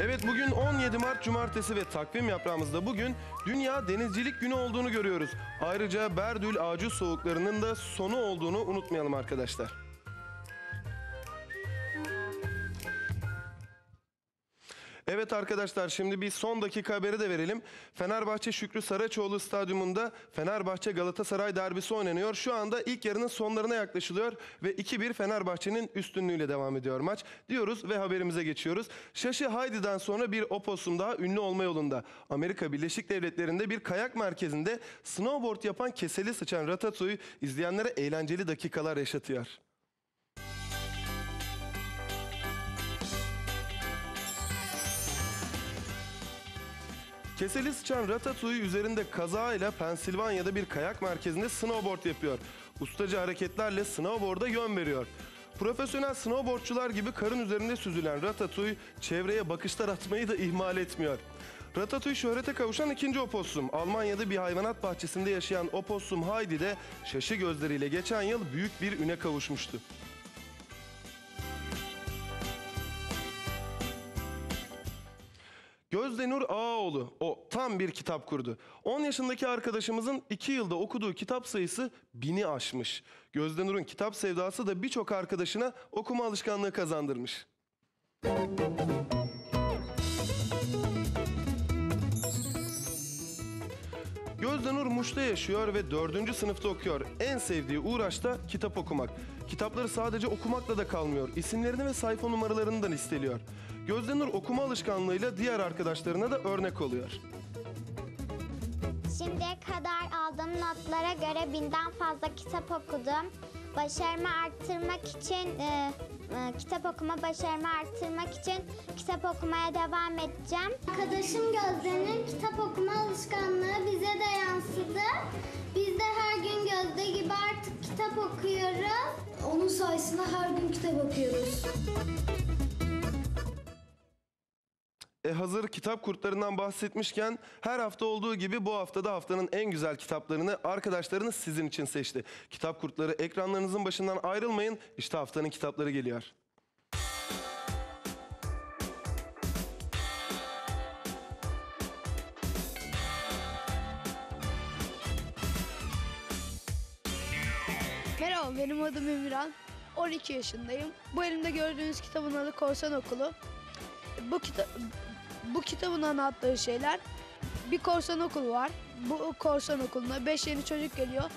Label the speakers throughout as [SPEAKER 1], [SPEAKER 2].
[SPEAKER 1] Evet bugün 17 Mart Cumartesi ve takvim yaprağımızda bugün Dünya Denizcilik Günü olduğunu görüyoruz. Ayrıca Berdül Ağacı soğuklarının da sonu olduğunu unutmayalım arkadaşlar. Evet arkadaşlar şimdi bir son dakika haberi de verelim. Fenerbahçe Şükrü Saraçoğlu Stadyumunda Fenerbahçe Galatasaray derbisi oynanıyor. Şu anda ilk yarının sonlarına yaklaşılıyor ve 2-1 Fenerbahçe'nin üstünlüğüyle devam ediyor maç diyoruz ve haberimize geçiyoruz. Şaşı Haydi'den sonra bir oposum daha ünlü olma yolunda. Amerika Birleşik Devletleri'nde bir kayak merkezinde snowboard yapan keseli sıçan Ratatouille izleyenlere eğlenceli dakikalar yaşatıyor. Keseli sıçan Ratatouille üzerinde kazayla Pensilvanya'da bir kayak merkezinde snowboard yapıyor. Ustaca hareketlerle snowboard'a yön veriyor. Profesyonel snowboardçular gibi karın üzerinde süzülen Ratatouille çevreye bakışlar atmayı da ihmal etmiyor. Ratatouille şöhrete kavuşan ikinci opossum. Almanya'da bir hayvanat bahçesinde yaşayan opossum Heidi de şaşı gözleriyle geçen yıl büyük bir üne kavuşmuştu. Gözde Nur Ağaoğlu o tam bir kitap kurdu. 10 yaşındaki arkadaşımızın 2 yılda okuduğu kitap sayısı bini aşmış. Gözde Nur'un kitap sevdası da birçok arkadaşına okuma alışkanlığı kazandırmış. Gözde Nur Muş'ta yaşıyor ve 4. sınıfta okuyor. En sevdiği uğraş da kitap okumak. Kitapları sadece okumakla da kalmıyor. İsimlerini ve sayfa numaralarını da listeliyor. Gözde Nur okuma alışkanlığıyla diğer arkadaşlarına da örnek oluyor.
[SPEAKER 2] Şimdiye kadar aldığım notlara göre binden fazla kitap okudum. Başarımı arttırmak için, e, e, kitap okuma başarımı arttırmak için kitap okumaya devam edeceğim. Arkadaşım Gözde'nin kitap okuma alışkanlığı bize de yansıdı. Biz de her gün Gözde gibi artık kitap okuyoruz.
[SPEAKER 3] Onun sayesinde her gün kitap okuyoruz.
[SPEAKER 1] E hazır kitap kurtlarından bahsetmişken her hafta olduğu gibi bu haftada haftanın en güzel kitaplarını arkadaşlarınız sizin için seçti. Kitap kurtları ekranlarınızın başından ayrılmayın. İşte haftanın kitapları geliyor.
[SPEAKER 4] Merhaba benim adım Emirhan. 12 yaşındayım. Bu elimde gördüğünüz kitabın adı Korsan Okulu. Bu kitap bu kitabın anlattığı şeyler bir korsan okulu var. Bu korsan okuluna 5 yeni çocuk geliyor.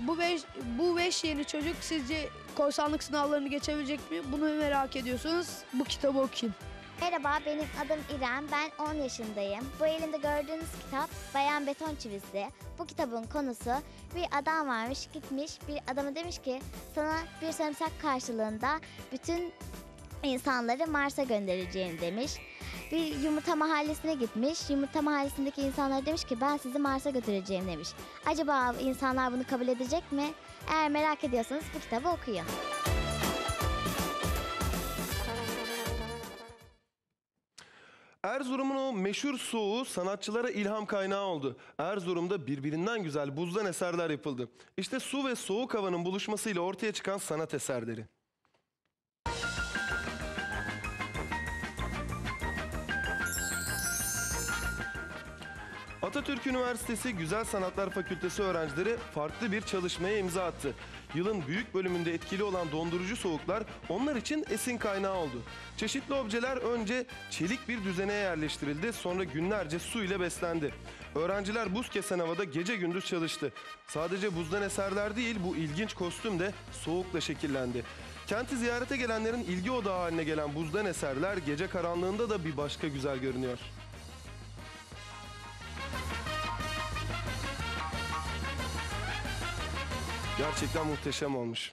[SPEAKER 4] Bu 5 bu 5 yeni çocuk sizce korsanlık sınavlarını geçebilecek mi? Bunu merak ediyorsunuz. Bu kitabı okuyun.
[SPEAKER 2] Merhaba, benim adım İrem. Ben 10 yaşındayım. Bu elimde gördüğünüz kitap Bayan Beton Çivisi. Bu kitabın konusu bir adam varmış, gitmiş. Bir adama demiş ki sana bir sarımsak karşılığında bütün insanları Mars'a göndereceğim demiş. Bir yumurta mahallesine gitmiş. Yumurta mahallesindeki insanlara demiş ki ben sizi Mars'a götüreceğim demiş. Acaba insanlar bunu kabul edecek mi? Eğer merak ediyorsanız bu kitabı okuyun.
[SPEAKER 1] Erzurum'un o meşhur soğuğu sanatçılara ilham kaynağı oldu. Erzurum'da birbirinden güzel buzdan eserler yapıldı. İşte su ve soğuk havanın buluşmasıyla ortaya çıkan sanat eserleri. Atatürk Üniversitesi Güzel Sanatlar Fakültesi öğrencileri farklı bir çalışmaya imza attı. Yılın büyük bölümünde etkili olan dondurucu soğuklar onlar için esin kaynağı oldu. Çeşitli objeler önce çelik bir düzene yerleştirildi, sonra günlerce su ile beslendi. Öğrenciler buz kesen havada gece gündüz çalıştı. Sadece buzdan eserler değil, bu ilginç kostüm de soğukla şekillendi. Kenti ziyarete gelenlerin ilgi odağı haline gelen buzdan eserler gece karanlığında da bir başka güzel görünüyor. Gerçekten muhteşem olmuş.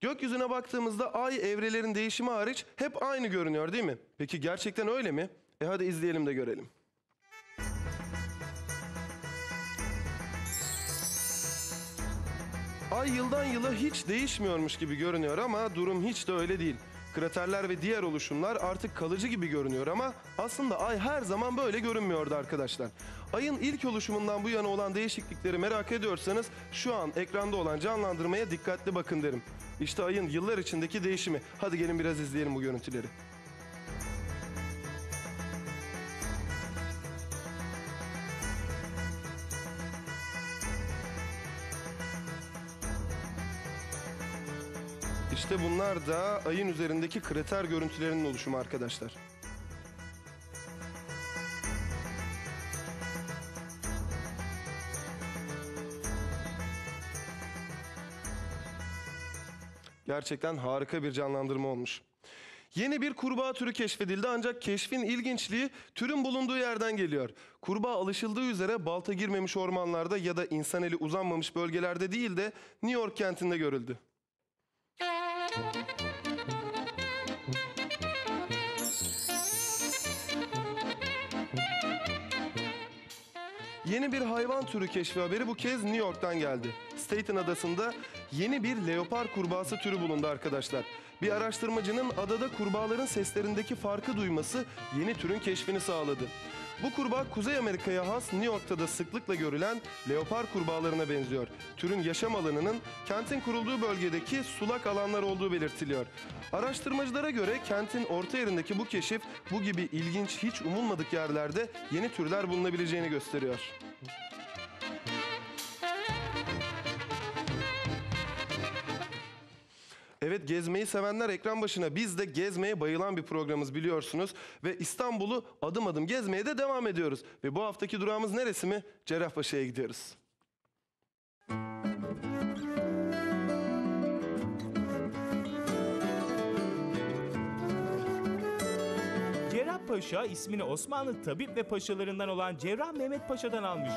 [SPEAKER 1] Gökyüzüne baktığımızda ay evrelerin değişimi hariç hep aynı görünüyor değil mi? Peki gerçekten öyle mi? E hadi izleyelim de görelim. Ay yıldan yıla hiç değişmiyormuş gibi görünüyor ama durum hiç de öyle değil. Kraterler ve diğer oluşumlar artık kalıcı gibi görünüyor ama aslında ay her zaman böyle görünmüyordu arkadaşlar. Ayın ilk oluşumundan bu yana olan değişiklikleri merak ediyorsanız şu an ekranda olan canlandırmaya dikkatli bakın derim. İşte ayın yıllar içindeki değişimi. Hadi gelin biraz izleyelim bu görüntüleri. İşte bunlar da ayın üzerindeki krater görüntülerinin oluşumu arkadaşlar. Gerçekten harika bir canlandırma olmuş. Yeni bir kurbağa türü keşfedildi ancak keşfin ilginçliği türün bulunduğu yerden geliyor. Kurbağa alışıldığı üzere balta girmemiş ormanlarda ya da insan eli uzanmamış bölgelerde değil de New York kentinde görüldü. Yeni bir hayvan türü keşfi haberi bu kez New York'tan geldi. Staten adasında yeni bir leopar kurbağası türü bulundu arkadaşlar. Bir araştırmacının adada kurbağaların seslerindeki farkı duyması yeni türün keşfini sağladı. Bu kurbağa Kuzey Amerika'ya has New York'ta da sıklıkla görülen leopar kurbağalarına benziyor. Türün yaşam alanının kentin kurulduğu bölgedeki sulak alanlar olduğu belirtiliyor. Araştırmacılara göre kentin orta yerindeki bu keşif bu gibi ilginç hiç umulmadık yerlerde yeni türler bulunabileceğini gösteriyor. Evet gezmeyi sevenler ekran başına biz de gezmeye bayılan bir programımız biliyorsunuz. Ve İstanbul'u adım adım gezmeye de devam ediyoruz. Ve bu haftaki durağımız neresi mi? Cerrahpaşa'ya gidiyoruz.
[SPEAKER 5] Cerrahpaşa ismini Osmanlı tabip ve paşalarından olan Cerrah Mehmet Paşa'dan almış.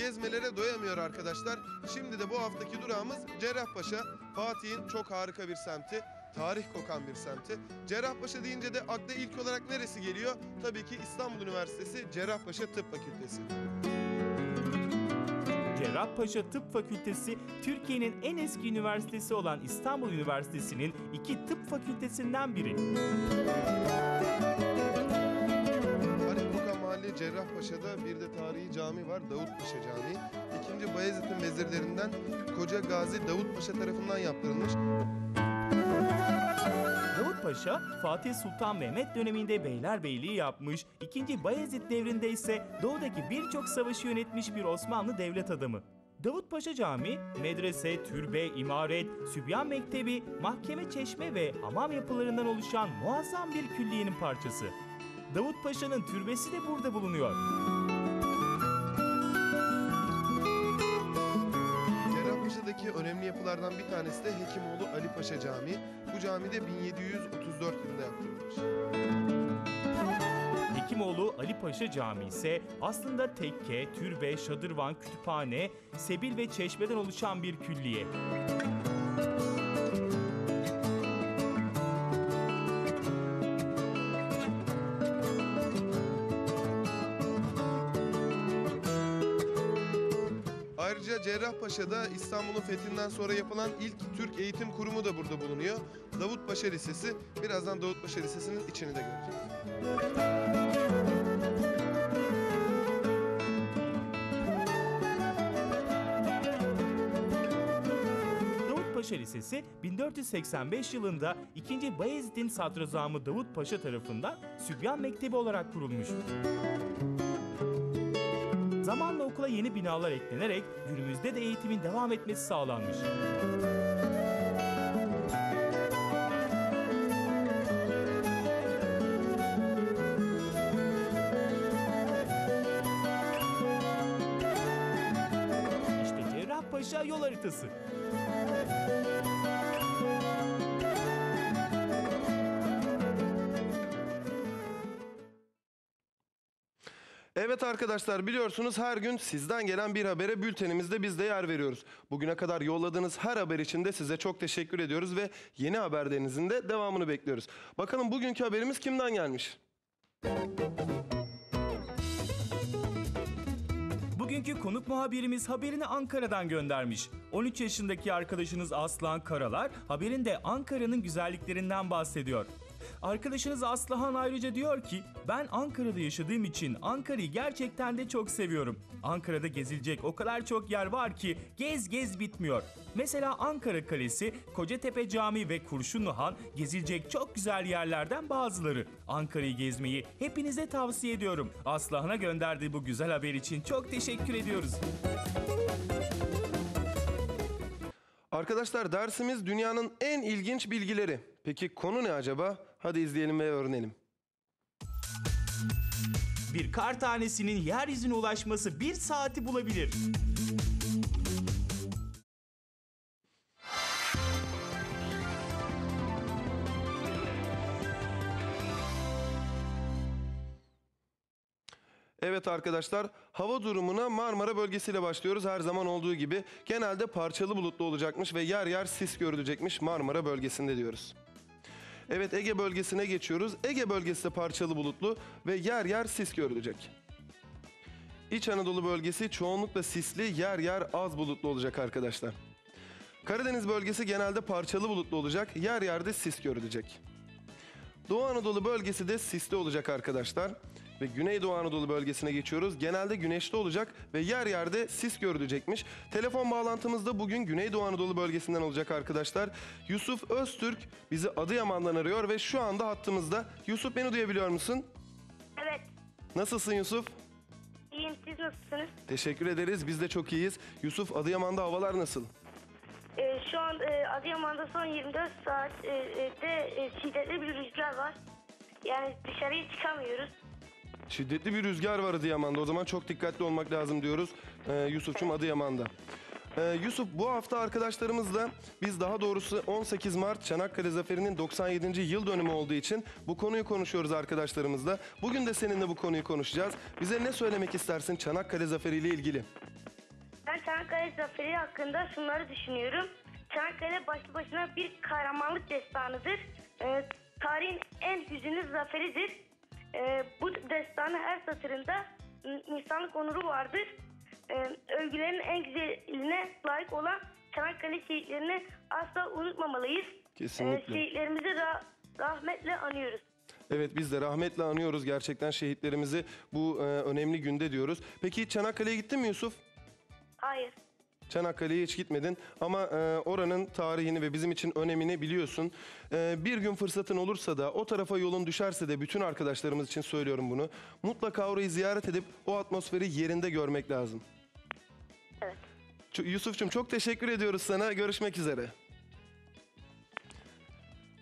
[SPEAKER 1] Gezmelere doyamıyor arkadaşlar. Şimdi de bu haftaki durağımız Cerrahpaşa. Fatih'in çok harika bir semti. Tarih kokan bir semti. Cerrahpaşa deyince de akla ilk olarak neresi geliyor? Tabii ki İstanbul Üniversitesi Cerrahpaşa Tıp Fakültesi.
[SPEAKER 5] Cerrahpaşa Tıp Fakültesi Türkiye'nin en eski üniversitesi olan İstanbul Üniversitesi'nin iki tıp fakültesinden biri.
[SPEAKER 1] Cerrahpaşa'da bir de tarihi cami var Davutpaşa Camii. İkinci Bayezid'in vezirlerinden Koca Gazi Davutpaşa tarafından yaptırılmış.
[SPEAKER 5] Davut Paşa, Fatih Sultan Mehmet döneminde beylerbeyliği yapmış, 2. Bayezid devrinde ise doğudaki birçok savaşı yönetmiş bir Osmanlı devlet adamı. Davut Paşa Camii, medrese, türbe, imaret, sübyan mektebi, mahkeme çeşme ve hamam yapılarından oluşan muazzam bir külliyenin parçası. Davut Paşa'nın türbesi de burada bulunuyor.
[SPEAKER 1] Cerrahpaşa'daki önemli yapılardan bir tanesi de Hekimoğlu Ali Paşa Camii. Bu cami de 1734 yılında yaptırılmış.
[SPEAKER 5] Hekimoğlu Ali Paşa Camii ise aslında tekke, türbe, şadırvan, kütüphane, sebil ve çeşmeden oluşan bir külliye.
[SPEAKER 1] Ayrıca Cerrahpaşa'da İstanbul'un fethinden sonra yapılan ilk Türk Eğitim Kurumu da burada bulunuyor. Davutpaşa Lisesi. Birazdan Davutpaşa Lisesi'nin içini de göreceğiz.
[SPEAKER 5] Paşa Lisesi 1485 yılında 2. Bayezid'in sadrazamı Davut Paşa tarafından Sübyan Mektebi olarak kurulmuş. Zamanla okula yeni binalar eklenerek günümüzde de eğitimin devam etmesi sağlanmış. İşte Cerrahpaşa yol haritası.
[SPEAKER 1] Evet arkadaşlar biliyorsunuz her gün sizden gelen bir habere bültenimizde biz de yer veriyoruz. Bugüne kadar yolladığınız her haber için de size çok teşekkür ediyoruz ve yeni haberlerinizin de devamını bekliyoruz. Bakalım bugünkü haberimiz kimden gelmiş?
[SPEAKER 5] Bugünkü konuk muhabirimiz haberini Ankara'dan göndermiş. 13 yaşındaki arkadaşınız Aslan Karalar haberinde Ankara'nın güzelliklerinden bahsediyor. Arkadaşınız Aslıhan ayrıca diyor ki ben Ankara'da yaşadığım için Ankara'yı gerçekten de çok seviyorum. Ankara'da gezilecek o kadar çok yer var ki gez gez bitmiyor. Mesela Ankara Kalesi, Kocatepe Camii ve Kurşunlu Han gezilecek çok güzel yerlerden bazıları. Ankara'yı gezmeyi hepinize tavsiye ediyorum. Aslıhan'a gönderdiği bu güzel haber için çok teşekkür ediyoruz.
[SPEAKER 1] Arkadaşlar dersimiz dünyanın en ilginç bilgileri. Peki konu ne acaba? Hadi izleyelim ve öğrenelim.
[SPEAKER 5] Bir kar tanesinin yeryüzüne ulaşması bir saati bulabilir.
[SPEAKER 1] Evet arkadaşlar, hava durumuna Marmara bölgesiyle başlıyoruz. Her zaman olduğu gibi genelde parçalı bulutlu olacakmış ve yer yer sis görülecekmiş Marmara bölgesinde diyoruz. Evet Ege bölgesine geçiyoruz. Ege bölgesi de parçalı bulutlu ve yer yer sis görülecek. İç Anadolu bölgesi çoğunlukla sisli, yer yer az bulutlu olacak arkadaşlar. Karadeniz bölgesi genelde parçalı bulutlu olacak, yer yerde sis görülecek. Doğu Anadolu bölgesi de sisli olacak arkadaşlar. Ve Güneydoğu Anadolu bölgesine geçiyoruz. Genelde güneşli olacak ve yer yerde sis görülecekmiş. Telefon bağlantımız da bugün Güneydoğu Anadolu bölgesinden olacak arkadaşlar. Yusuf Öztürk bizi Adıyaman'dan arıyor ve şu anda hattımızda. Yusuf beni duyabiliyor musun?
[SPEAKER 6] Evet,
[SPEAKER 1] Nasılsın Yusuf?
[SPEAKER 6] iyiyim. Siz nasılsınız?
[SPEAKER 1] Teşekkür ederiz. Biz de çok iyiyiz. Yusuf Adıyaman'da havalar nasıl?
[SPEAKER 6] Ee, şu an e, Adıyaman'da son 24 saatte e, şiddetli bir rüzgar var. Yani dışarıya çıkamıyoruz.
[SPEAKER 1] Şiddetli bir rüzgar var Adıyaman'da. O zaman çok dikkatli olmak lazım diyoruz. Ee, Yusuf'cum Adıyaman'da. Ee, Yusuf bu hafta arkadaşlarımızla biz daha doğrusu 18 Mart Çanakkale Zaferi'nin 97. yıl dönümü olduğu için bu konuyu konuşuyoruz arkadaşlarımızla. Bugün de seninle bu konuyu konuşacağız. Bize ne söylemek istersin Çanakkale Zaferi ile ilgili?
[SPEAKER 6] Ben Çanakkale Zaferi hakkında şunları düşünüyorum. Çanakkale başlı başına bir kahramanlık destanıdır. Ee, tarihin en hüzünlü zaferidir. Ee, bu destanın her satırında insanlık onuru vardır. Ee, övgülerin en güzeline layık olan Çanakkale şehitlerini asla unutmamalıyız.
[SPEAKER 1] Kesinlikle.
[SPEAKER 6] Ee, şehitlerimizi ra- rahmetle anıyoruz.
[SPEAKER 1] Evet biz de rahmetle anıyoruz gerçekten şehitlerimizi bu e, önemli günde diyoruz. Peki Çanakkale'ye gittin mi Yusuf?
[SPEAKER 6] Hayır.
[SPEAKER 1] Çanakkale'ye hiç gitmedin ama e, oranın tarihini ve bizim için önemini biliyorsun. E, bir gün fırsatın olursa da o tarafa yolun düşerse de bütün arkadaşlarımız için söylüyorum bunu. Mutlaka orayı ziyaret edip o atmosferi yerinde görmek lazım.
[SPEAKER 6] Evet.
[SPEAKER 1] Ç- Yusuf'cum çok teşekkür ediyoruz sana. Görüşmek üzere.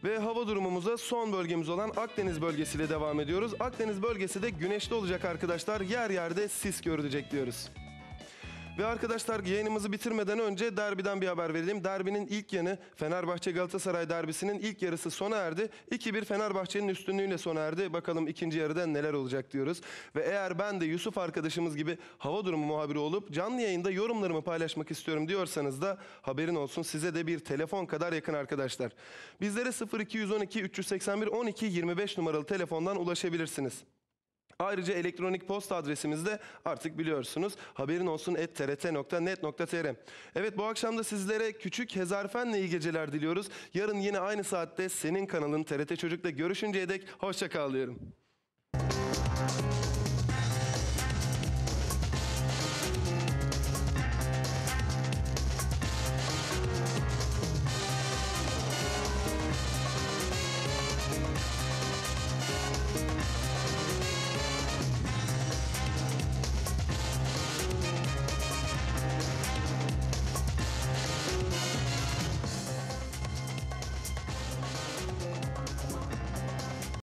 [SPEAKER 1] Ve hava durumumuza son bölgemiz olan Akdeniz bölgesiyle devam ediyoruz. Akdeniz bölgesi de güneşli olacak arkadaşlar. Yer yerde sis görülecek diyoruz. Ve arkadaşlar yayınımızı bitirmeden önce derbiden bir haber verelim. Derbinin ilk yanı Fenerbahçe Galatasaray derbisinin ilk yarısı sona erdi. 2-1 Fenerbahçe'nin üstünlüğüyle sona erdi. Bakalım ikinci yarıda neler olacak diyoruz. Ve eğer ben de Yusuf arkadaşımız gibi hava durumu muhabiri olup canlı yayında yorumlarımı paylaşmak istiyorum diyorsanız da haberin olsun size de bir telefon kadar yakın arkadaşlar. Bizlere 0212 381 12 25 numaralı telefondan ulaşabilirsiniz. Ayrıca elektronik posta adresimiz de artık biliyorsunuz haberin olsun trt.net.tr. Evet bu akşam da sizlere küçük hezarfenle iyi geceler diliyoruz. Yarın yine aynı saatte senin kanalın TRT Çocuk'ta görüşünceye dek hoşça kal diyorum.